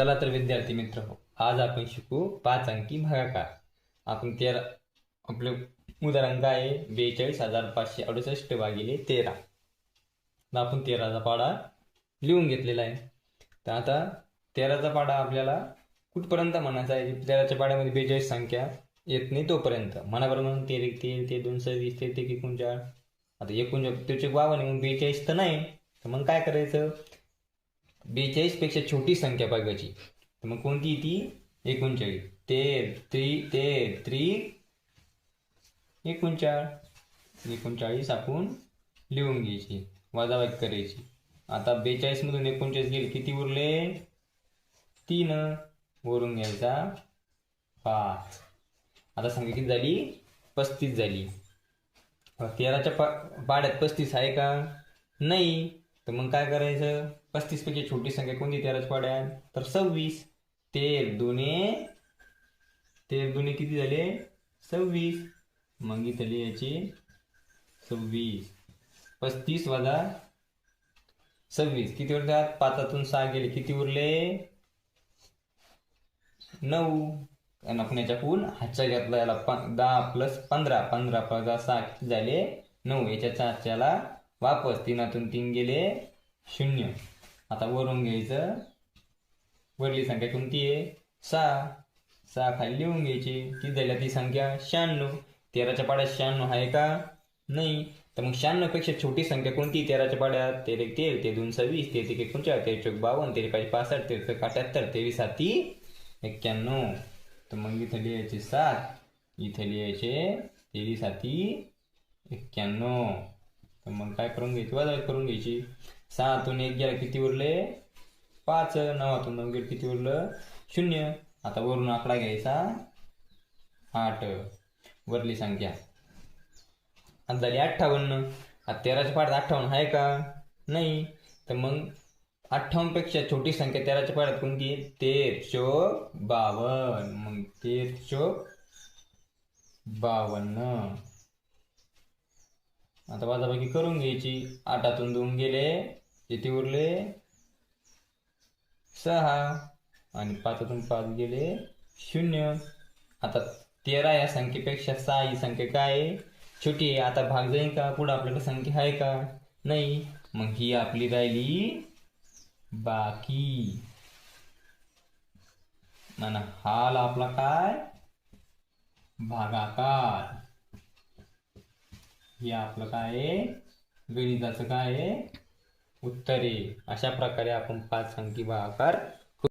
चला तर विद्यार्थी मित्र हो आज आपण शिकू पाच अंकी भागाकार. आपण तेरा आपले उदाहरण काय आहे बेचाळीस हजार पाचशे अडुसष्ट भागिले तेरा. तर आपण तेराचा पाडा लिहून घेतलेला आहे. तर आता तेराचा पाडा आपल्याला कुठपर्यंत म्हणायचा आहे? तेराच्या पाड्यामध्ये बेचाळीस संख्या येत नाही तोपर्यंत. मनाबरोबर म्हणून तेर एक तेर ते दोन सव्वीस ते ते एकोणचाळ. आता एकोणचाळ त्याचे बावन्न आहे, मग बेचाळीस तर नाही. तर मग काय करायचं? बेचाळीसपेक्षा छोटी संख्या बघायची. तर मग कोणती ती? एकोणचाळीस. ते त्री ते त्री एकोणचाळ. एकोणचाळीस आपण लिहून घ्यायची वजाबाकी करायची. आता बेचाळीस मधून एकोणचाळीस गेले किती उरले? तीन. वरून घ्यायचा पाच. आता संख्या किती झाली? पस्तीस झाली. तेराच्या पा पाड्यात पस्तीस आहे का? नाही. तर मग काय करायचं? पस्तीस पैकी छोटी संख्या कोणती? तेराच्या पाड्यात तर सव्वीस. तेर दोन्ही तेर दोन्ही किती झाले? सव्वीस. मग इथं याची सव्वीस. पस्तीस वजा सव्वीस. किती उरतात पाचातून सहा गेले. किती उरले? नऊ. आणि आपण याच्याकडून हातच्या घेतला याला दहा प्लस पंधरा. पंधरा पजा सहा किती झाले? नऊ. याच्या हातच्याला वापस तीनातून तीन गेले शून्य. आता वरून घ्यायचं. वरली संख्या कोणती आहे सहा. सहा खाली लिहून घ्यायची. ती झाल्या ती संख्या शहाण्णव. तेराच्या पाड्यात शहाण्णव आहे का? नाही. तर मग शहाण्णवपेक्षा छोटी संख्या कोणती? तेराच्या पाड्यात. तेरे एक तेर ते दोन सव्वीस ते एक एकोणचाळीस तेरे चौक बावन्न तेरे पाच पासष्ट तेरे चौक अठ्याहत्तर तेवीस साती एक्क्याण्णव. तर मग इथं लिहायचे सात. इथं लिहायचे तेवीस साती एक्क्याण्णव. तर मग काय करून घ्यायची? वजा करून घ्यायची. सहातून एक गेला किती उरले? पाच. नवातून नऊ गेलं किती उरलं? शून्य. आता वरून आकडा घ्यायचा. आठ. वरली संख्या. आता झाली अठ्ठावन्न. आता तेराच्या पाड्यात अठ्ठावन्न आहे का? नाही. तर मग अठ्ठावन्नपेक्षा छोटी संख्या तेराच्या पाड्यात कोणती? तेर चो बावन्न. मग तेर चो बावन्न. आता वजाबाकी करून घ्यायची. आठातून दोन गेले किती उरले. सहा आणि पाचातून पाच गेले शून्य. आता तेरा या संख्येपेक्षा सहा ही संख्या काय आहे? छोटी आहे. आता भाग जाईल का? पुढं आपल्याकडे संख्या आहे का? नाही. मग ही आपली राहिली बाकी. म्हणा हाल आपला काय? भागाकार. हे आपलं काय आहे? गणिताचं काय आहे? उत्तरे. अशा प्रकारे आपण पाच अंकी भागाकार